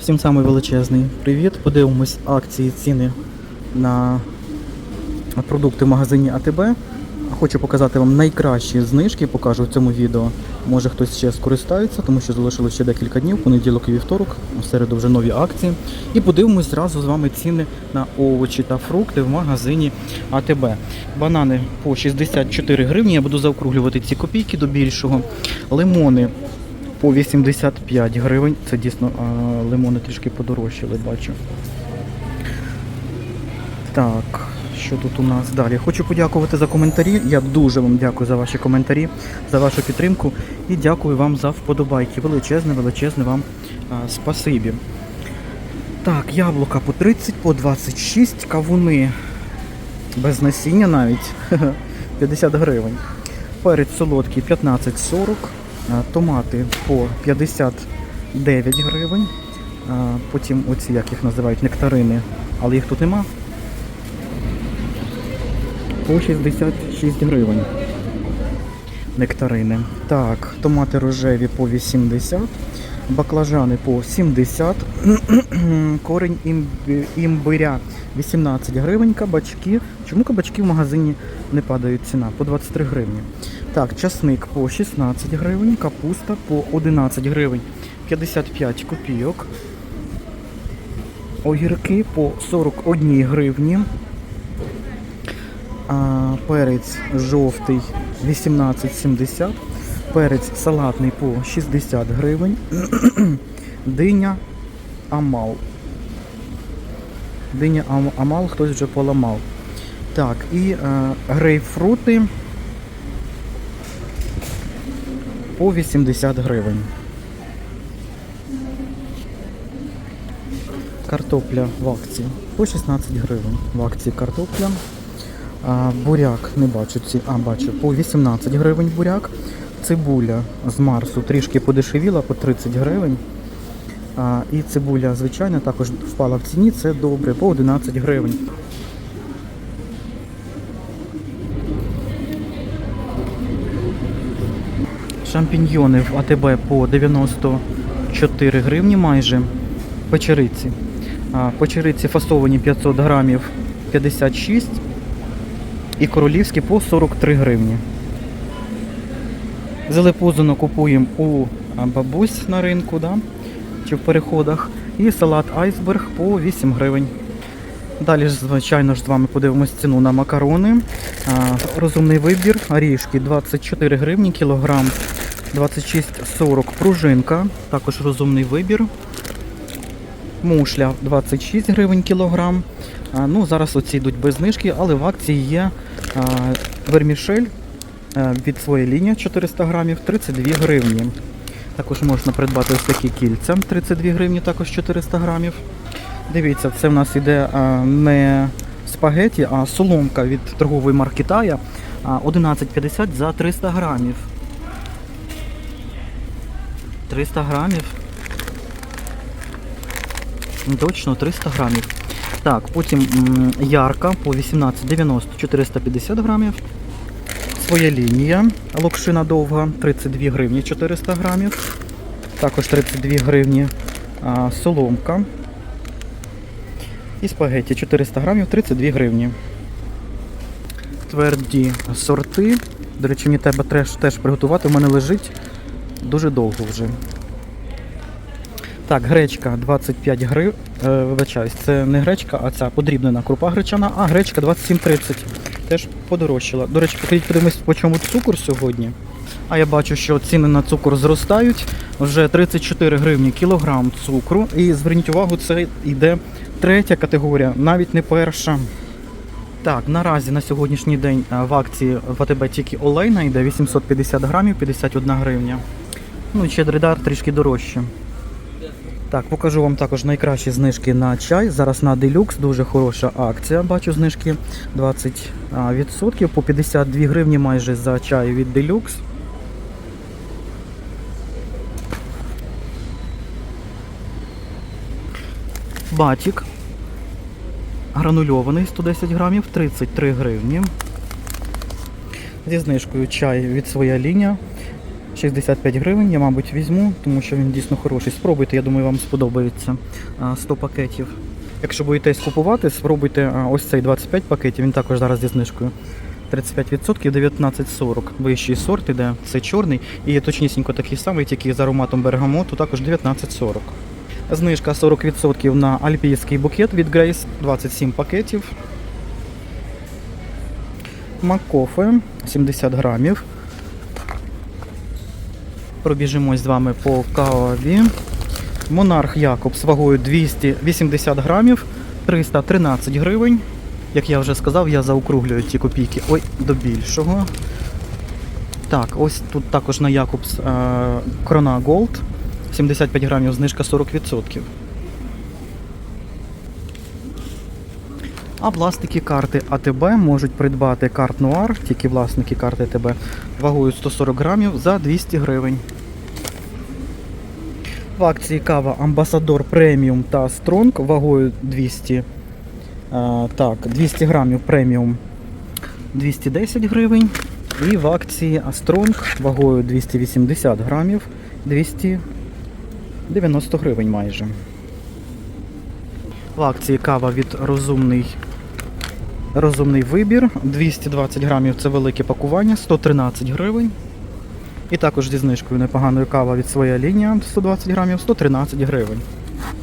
Всім самий величезний привіт. Подивимось акції ціни на продукти в магазині АТБ. Хочу показати вам найкращі знижки, покажу в цьому відео. Може хтось ще скористається, тому що залишилося ще декілька днів, понеділок і вівторок, у середу вже нові акції. І подивимось зразу з вами ціни на овочі та фрукти в магазині АТБ. Банани по 64 гривні, я буду заокруглювати ці копійки до більшого. Лимони по 85 гривень. Це дійсно а, лимони трішки подорожчали, бачу. Так, що тут у нас далі? Хочу подякувати за коментарі. Я дуже вам дякую за ваші коментарі, за вашу підтримку і дякую вам за вподобайки. Величезне, величезне вам а, спасибі. Так, яблука по 30, по 26, кавуни без насіння навіть 50 гривень. Перець солодкий 15,40, а, томати по 59 гривень. Потім оці, як їх називають, нектарини, але їх тут нема. По 66 гривень. Нектарини. Так, томати рожеві по 80, баклажани по 70, корень імбі- імбиря 18 гривень, кабачки. Чому кабачки в магазині не падають ціна? По 23 гривні. Так, часник по 16 гривень, капуста по 11 гривень 55 копійок. Огірки по 41 гривні. А, перець жовтий 18,70. Перець салатний по 60 гривень. Диня Амал. Диня Амал хтось вже поламав. Так, і е, грейпфрути по 80 гривень. Картопля в акції по 16 гривень. В акції картопля. А, буряк не бачу ці. А, бачу, по 18 гривень буряк. Цибуля з Марсу трішки подешевіла по 30 гривень. А, і цибуля, звичайно, також впала в ціні. Це добре, по 11 гривень. Шампіньйони в АТБ по 94 гривні майже. Печериці. Печериці фасовані 500 грамів 56 і королівські по 43 гривні. Зелепузину купуємо у бабусь на ринку, да? чи в переходах. І салат айсберг по 8 гривень. Далі, звичайно ж, з вами подивимось ціну на макарони. Розумний вибір. Орішки 24 гривні кілограм, 26,40 пружинка. Також розумний вибір. Мушля 26 гривень кілограм. А, ну, зараз оці йдуть без знижки, але в акції є а, вермішель а, від своєї лінії 400 грамів 32 гривні. Також можна придбати ось такі кільця 32 гривні, також 400 грамів. Дивіться, це в нас іде а, не спагеті, а соломка від торгової марки Тая 11,50 за 300 грамів. 300 грамів. Точно 300 грамів. Так, потім ярка по 18,90 450 грамів. Своя лінія. Локшина довга 32 гривні 400 грамів. Також 32 гривні а, соломка. І спагетті 400 грамів 32 гривні. Тверді сорти. До речі, мені треба теж, теж приготувати. У мене лежить дуже довго вже. Так, гречка 25 гривень. Вибачаюсь, це не гречка, а ця подрібнена крупа гречана, а гречка 27,30. Теж подорожчала. До речі, покажіть, подивимось, по чому цукор сьогодні. А я бачу, що ціни на цукор зростають. Вже 34 гривні кілограм цукру. І зверніть увагу, це йде третя категорія, навіть не перша. Так, наразі на сьогоднішній день е, в акції в тільки олейна йде 850 грамів, 51 гривня. Ну і щедрий трішки дорожче. Так, покажу вам також найкращі знижки на чай. Зараз на делюкс дуже хороша акція. Бачу знижки 20% по 52 гривні майже за чай від делюкс. Батік гранульований 110 грамів, 33 гривні. Зі знижкою чай від своя лінія 65 гривень, я, мабуть, візьму, тому що він дійсно хороший. Спробуйте, я думаю, вам сподобається 100 пакетів. Якщо будете купувати, спробуйте ось цей 25 пакетів, він також зараз зі знижкою. 35% 19,40. Вищий сорт іде, це чорний і точнісінько такий самий, тільки з ароматом бергамоту, також 19,40. Знижка 40% на альпійський букет від Grace, 27 пакетів. Макофе 70 грамів. Пробіжимось з вами по каві. Монарх Якобс вагою 280 грамів, 313 гривень. Як я вже сказав, я заокруглюю ці копійки. Ой, до більшого. Так, ось тут також на Якобс е, Крона Голд. 75 грамів, знижка 40%. А власники карти АТБ можуть придбати карт Нуар, тільки власники карти АТБ, вагою 140 грамів за 200 гривень. В акції кава Амбасадор преміум та Стронг вагою 200. А, так, 200 грамів преміум 210 гривень. І в акції Стронг вагою 280 грамів 290 гривень майже. В акції кава від розумний, розумний вибір. 220 грамів це велике пакування, 113 гривень. І також зі знижкою непоганою кава від своя лінія 120 грамів, 113 гривень.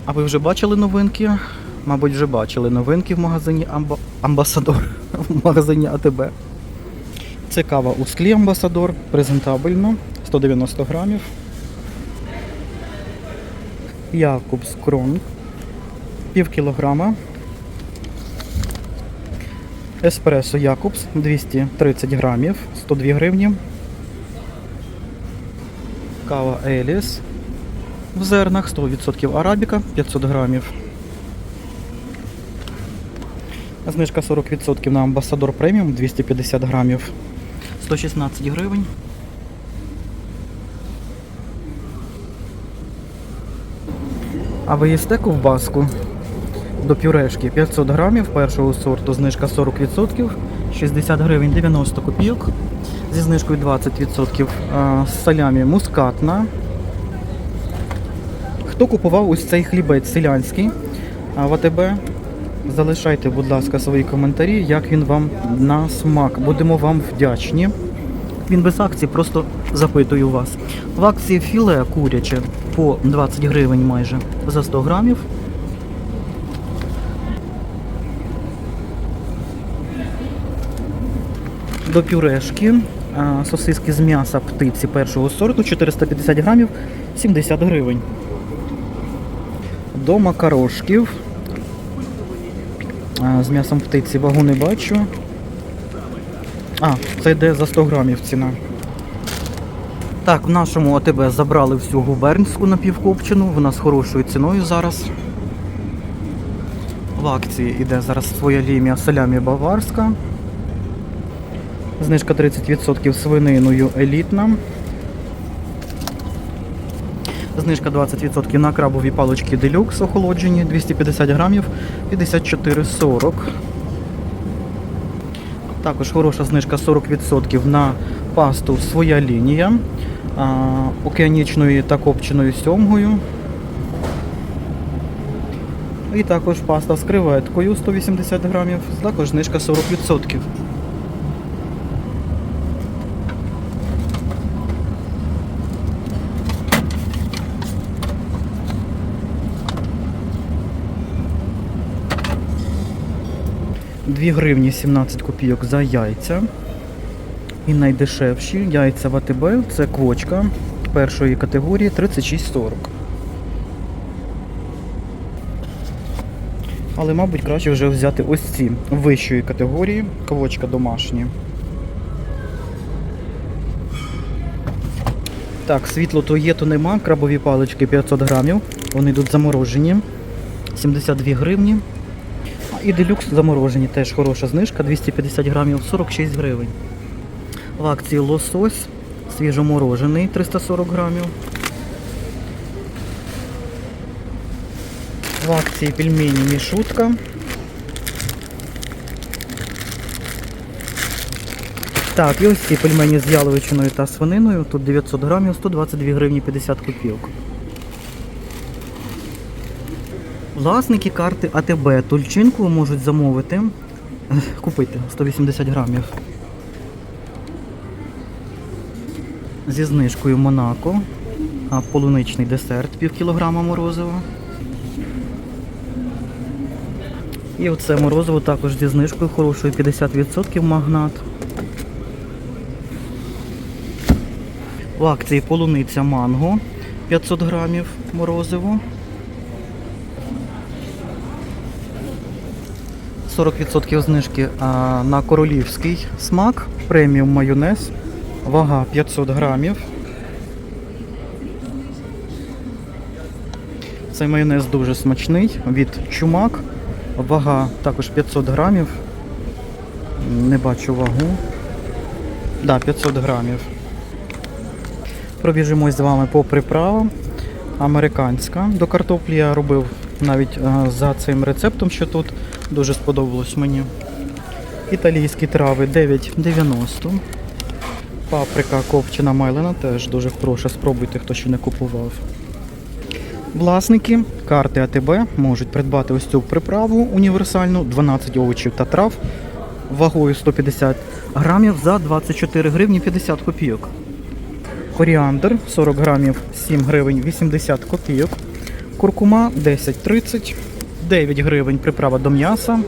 А ви вже бачили новинки? Мабуть, вже бачили новинки в магазині Амба... Амбасадор, в магазині АТБ. Це кава у склі Амбасадор, презентабельно, 190 грамів. Якобс Крон, пів кілограма. Еспресо Якобс 230 грамів, 102 гривні. Кава Еліс в зернах 100% арабіка 500 грамів. Знижка 40% на Амбасадор преміум 250 грамів 116 гривень. А ви їсте ковбаску до пюрешки 500 грамів першого сорту, знижка 40%, 60 гривень 90 копійок, зі знижкою 20%. Салямі мускатна. Хто купував ось цей хлібець селянський в АТБ? Залишайте, будь ласка, свої коментарі, як він вам на смак. Будемо вам вдячні. Він без акції, просто запитую вас. В акції філе куряче по 20 гривень майже за 100 грамів. До пюрешки сосиски з м'яса птиці першого сорту 450 грамів 70 гривень. До макарошків з м'ясом птиці вагу не бачу. А, це йде за 100 грамів ціна. Так, в нашому АТБ забрали всю губернську напівкопчену, вона з хорошою ціною зараз. В акції йде зараз своя лімія салямі баварська. Знижка 30% свининою елітна. Знижка 20% на крабові палички делюкс охолоджені 250 грамів 54,40. Також хороша знижка 40% на пасту своя лінія океанічною та копченою сьомгою. І також паста з креветкою 180 грамів, також знижка 40%. Дві гривні 17 копійок за яйця. І найдешевші яйця в це квочка першої категорії 36,40. Але, мабуть, краще вже взяти ось ці вищої категорії, квочка домашні. Так, світло то є, то нема. Крабові палички 500 грамів. Вони йдуть заморожені. 72 гривні. І делюкс заморожені, теж хороша знижка, 250 грамів, 46 гривень. В акції лосось свіжоморожений 340 грамів. В акції пельмені мішутка. Так, і ось ці пельмені з яловичиною та свининою. Тут 900 грамів, 122 гривні 50 копійок. Власники карти АТБ тульчинку можуть замовити. Купити 180 грамів. Зі знижкою Монако. Полуничний десерт пів кілограма морозива. І оце морозиво також зі знижкою хорошою 50% магнат. В акції полуниця манго 500 грамів морозиво. 40% знижки на королівський смак, преміум майонез, вага 500 грамів. Цей майонез дуже смачний від чумак. Вага також 500 грамів. Не бачу вагу. Да, 500 грамів. Пробіжимось з вами по приправам. Американська. До картоплі я робив навіть е, за цим рецептом, що тут дуже сподобалось мені. Італійські трави 9,90. Паприка копчена майлена теж дуже хороша. Спробуйте, хто ще не купував. Власники карти АТБ можуть придбати ось цю приправу універсальну 12 овочів та трав вагою 150 грамів за 24 гривні 50 копійок. Коріандр 40 грамів 7 гривень 80 копійок. Куркума 10,30, 9 гривень приправа до м'яса,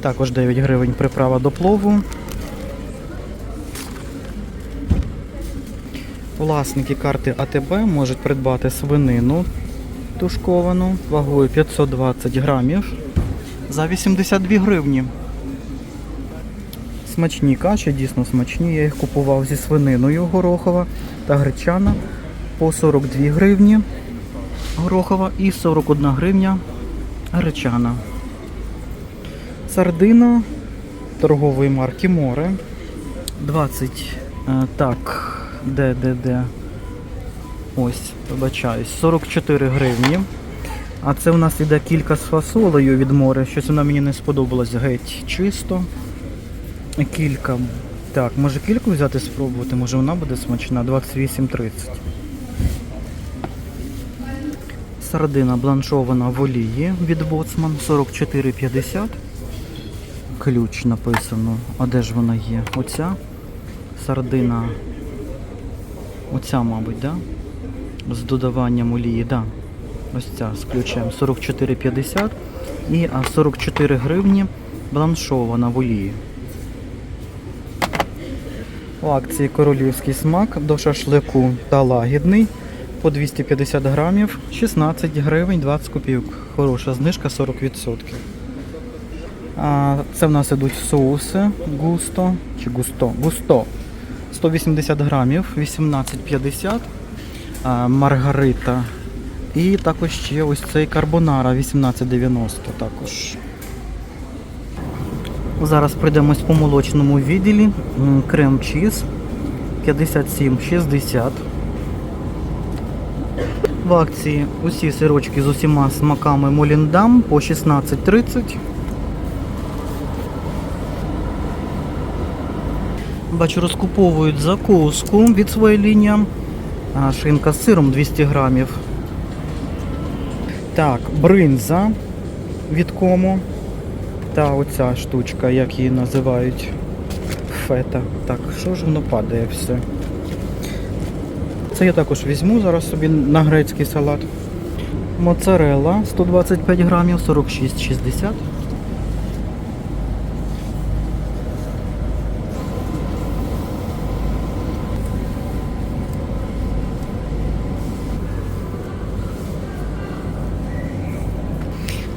також 9 гривень приправа до плову. Власники карти АТБ можуть придбати свинину тушковану вагою 520 грамів за 82 гривні. Смачні каші, дійсно смачні. Я їх купував зі свининою горохова та гречана по 42 гривні горохова і 41 гривня гречана. Сардина торгової марки Море 20. е, так, де, де, де. Ось, вибачаюсь, 44 гривні. А це в нас іде кілька з фасолею від море. Щось вона мені не сподобалось геть чисто. Кілька. Так, може кільку взяти спробувати, може вона буде смачна. 28,30. Сардина бланшована в олії від Боцман 44,50. Ключ написано. А де ж вона є? Оця. Сардина. Оця, мабуть, да? З додаванням олії, да. Ось ця з ключем 44,50 і 44 гривні бланшована в олії. У акції королівський смак до шашлику та лагідний по 250 грамів 16 гривень 20 копійок. Хороша знижка 40%. А, це в нас ідуть соуси густо чи густо? Густо. 180 грамів 18,50 маргарита. І також ще ось цей карбонара 18,90 також. Зараз прийдемось по молочному відділі. Крем чіз 57,60. В акції усі сирочки з усіма смаками Моліндам по 16,30. Бачу, розкуповують закуску від своєї лінії. Шинка з сиром 200 грамів. Так, бринза від кому. Та оця штучка, як її називають. Фета. Так, що ж воно падає все? Це я також візьму зараз собі на грецький салат. Моцарелла 125 грамів, 46,60.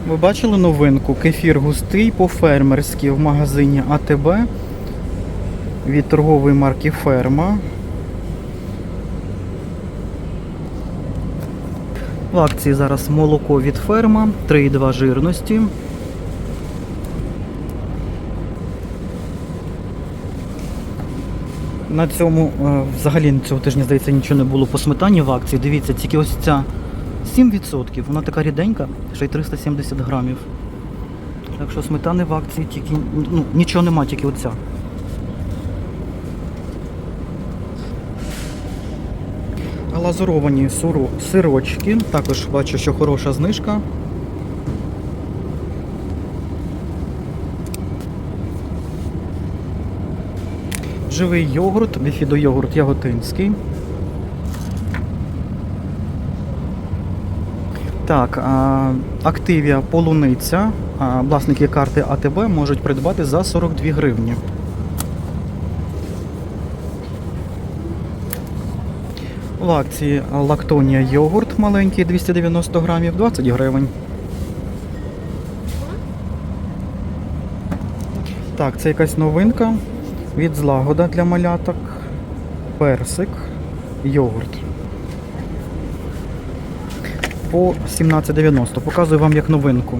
Ви бачили новинку? Кефір густий по-фермерськи в магазині АТБ від торгової марки Ферма. В акції зараз молоко від ферма 3,2 жирності. На цьому е, взагалі цього тижня, здається, нічого не було по сметані в акції. Дивіться, тільки ось ця 7%. Вона така ріденька, ще й 370 грамів. Так що сметани в акції тільки ну, нічого нема, тільки оця. Глазуровані сирочки. Також бачу, що хороша знижка. Живий йогурт, біфідо-йогурт яготинський. Так, Активія полуниця. Власники карти АТБ можуть придбати за 42 гривні. В акції Лактонія йогурт маленький 290 грамів, 20 гривень. Так, це якась новинка від злагода для маляток. Персик, йогурт. По 17,90. Показую вам як новинку.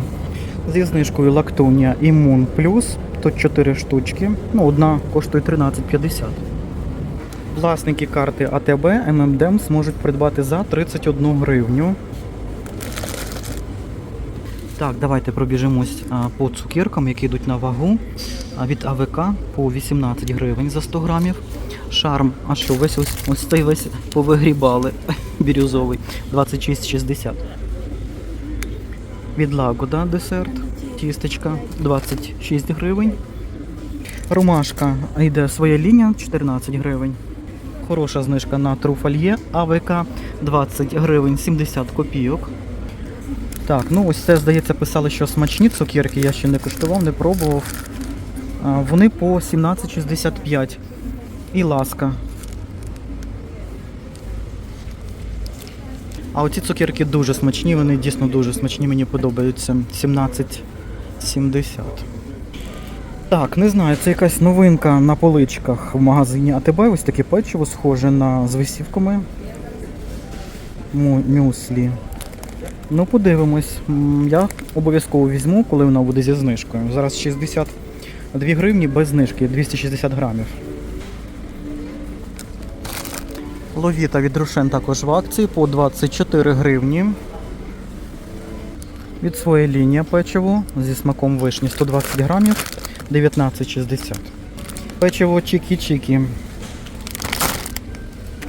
Зі знижкою Лактонія Імун Плюс. Тут 4 штучки. Ну, одна коштує 13,50. Власники карти АТБ ММДМ зможуть придбати за 31 гривню. Так, давайте пробіжимось по цукеркам, які йдуть на вагу. Від АВК по 18 гривень за 100 грамів. Шарм, а що, весь ось, ось цей весь повигрібали. Бірюзовий 26,60. Від Лагода десерт. Тістечка 26 гривень. Ромашка йде своя лінія 14 гривень. Хороша знижка на труфальє АВК 20 гривень 70 копійок. Так, ну ось це, здається, писали, що смачні цукерки, я ще не куштував, не пробував. Вони по 17,65. І ласка. А оці цукерки дуже смачні, вони дійсно дуже смачні, мені подобаються. 17,70. Так, не знаю, це якась новинка на поличках в магазині АТБ. Ось таке печиво схоже на з висівками. Мюслі. Ну, подивимось. Я обов'язково візьму, коли вона буде зі знижкою. Зараз 62 гривні без знижки, 260 грамів. Ловіта від Рошен також в акції по 24 гривні. Від своєї лінії печиво зі смаком вишні 120 грамів 19,60. Печиво Чікі-Чікі.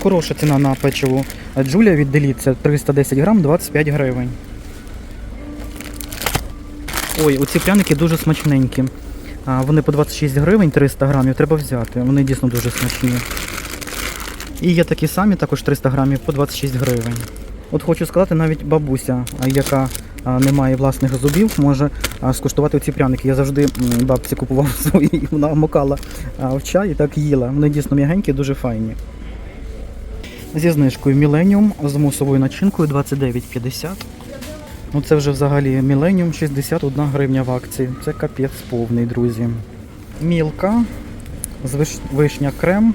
Хороша ціна на печиво Джулія від Деліться 310 грам 25 гривень. Ой, оці пряники дуже смачненькі. Вони по 26 гривень 300 грамів треба взяти. Вони дійсно дуже смачні. І є такі самі, також 300 грамів по 26 гривень. От хочу сказати, навіть бабуся, яка а, не має власних зубів, може скуштувати ці пряники. Я завжди бабці купував свої, і вона макала в чай і так їла. Вони дійсно м'ягенькі, дуже файні. Зі знижкою Millennium з мусовою начинкою 29,50. Ну це вже взагалі Millennium 61 гривня в акції. Це капець повний, друзі. Мілка з виш... вишня крем.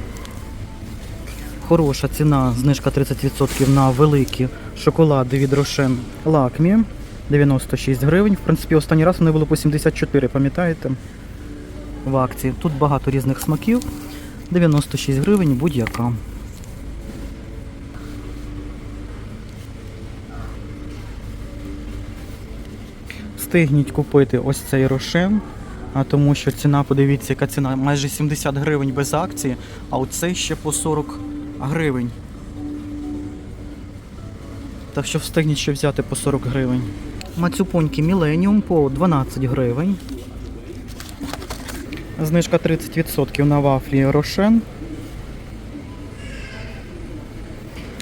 Хороша ціна, знижка 30% на великі шоколади від Рошен Лакмі. 96 гривень. В принципі, останній раз вони були по 74, пам'ятаєте? В акції. Тут багато різних смаків. 96 гривень будь-яка. Встигніть купити ось цей рошен, а тому що ціна, подивіться, яка ціна, майже 70 гривень без акції, а оцей ще по 40 гривень. Так що встигніть ще взяти по 40 гривень. Мацюпоньки Millennium по 12 гривень. Знижка 30% на вафлі Рошен.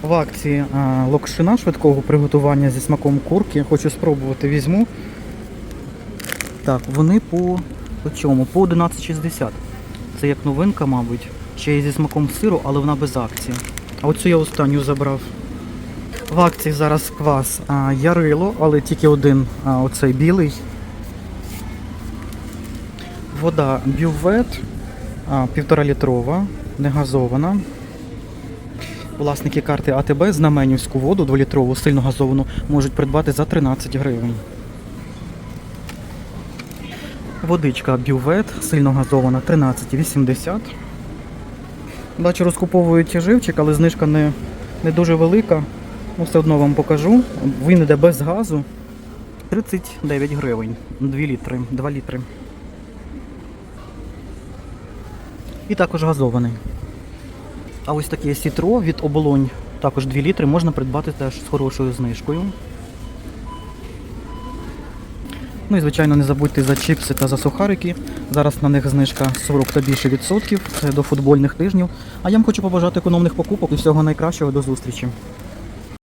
В акції локшина швидкого приготування зі смаком курки. Хочу спробувати, візьму. Так, вони по, по чому? По 11,60. Це як новинка, мабуть. Ще й зі смаком сиру, але вона без акції. А оцю я останню забрав. В акції зараз квас а, Ярило, але тільки один а, оцей білий. Вода бювет, півтора літрова, негазована. Власники карти АТБ знаменівську воду 2-літрову, сильно газовану, можуть придбати за 13 гривень. Водичка бювет, сильно газована 13,80. Бачу, розкуповують живчик, але знижка не, не дуже велика. Все одно вам покажу. Він йде без газу. 39 гривень. 2 літри. 2 літри. І також газований. А ось таке сітро від оболонь Також 2 літри можна придбати теж з хорошою знижкою. Ну і звичайно не забудьте за чіпси та за сухарики. Зараз на них знижка 40 та більше відсотків. Це до футбольних тижнів. А я вам хочу побажати економних покупок і всього найкращого до зустрічі.